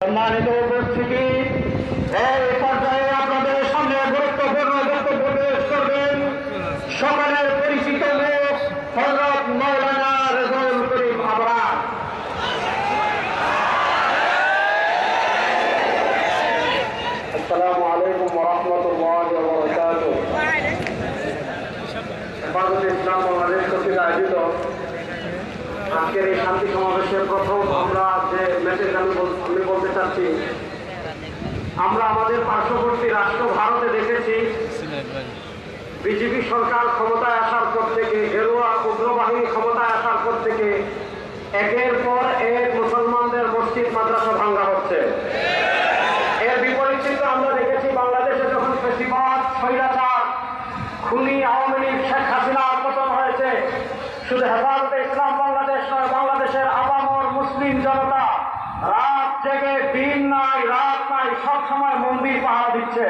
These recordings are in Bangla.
সম্মানিত উপস্থিতি, এই পর্যায়ে আপনাদের সামনে গুরুত্বপূর্ণ বক্তব্য পেশ করবেন সকালের পরিচিত মুখ হজরত মৌলানা রেজল করিম আবরার। আসসালামু আলাইকুম ওরহমতুল্লাহ ওবরাকাতুহ হেফাজতে ইসলাম বাংলাদেশ কর্তৃক আয়োজিত আজকের এই শান্তি সমাবেশের প্রথম আমরা যে মেসেজ আমি বল- আমি বলতে চাচ্ছি আমরা আমাদের পার্শ্ববর্তী রাষ্ট্র ভারতে দেখেছি। বিজেপি সরকার ক্ষমতায় আসার পর থেকে, গেরুয়া উগ্রবাহিনী ক্ষমতায় আসার পর থেকে একের পর এক মুসলমানদের মসজিদ, মাদ্রাসা ভাঙ্গা হচ্ছে। এর বিপরীত চিত্র আমরা দেখেছি বাংলাদেশে যখন ফেসিবাদ, স্বৈরাচার, খুনি আওয়ামী লীগ, শেখ হাসিনার পতন হয়েছে, শুধু হেফাজতে ইসলাম বাংলাদেশ নয়, বাংলাদেশের আবামর মুসলিম সব সময় মন্দির পাহাড় দিচ্ছে।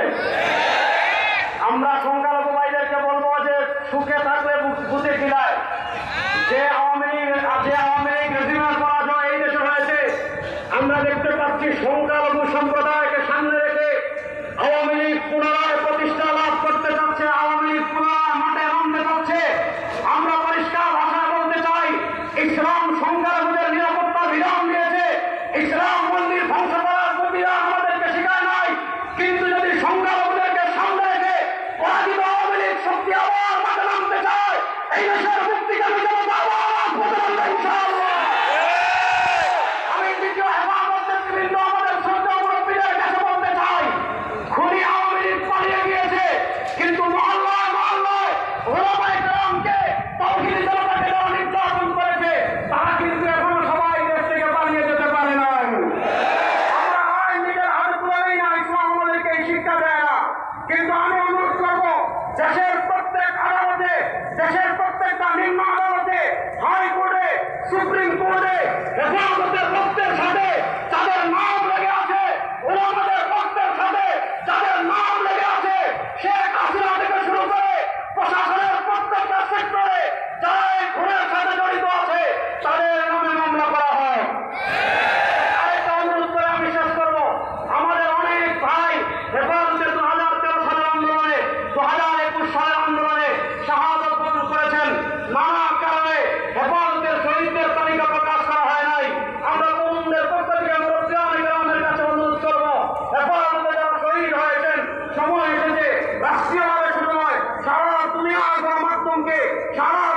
আমরা সংখ্যালঘু ভাইদেরকে বলব যে সুখে থাকলে বুঝে কিলায় দেশের প্রত্যেকটা নিম্ন আদালতে হাইকোর্টে সুপ্রিম কোর্টে হেফাজতের রাষ্ট্রীয়ভাবে শুরু হয় সারা দুনিয়ার গণমাধ্যমকে সারা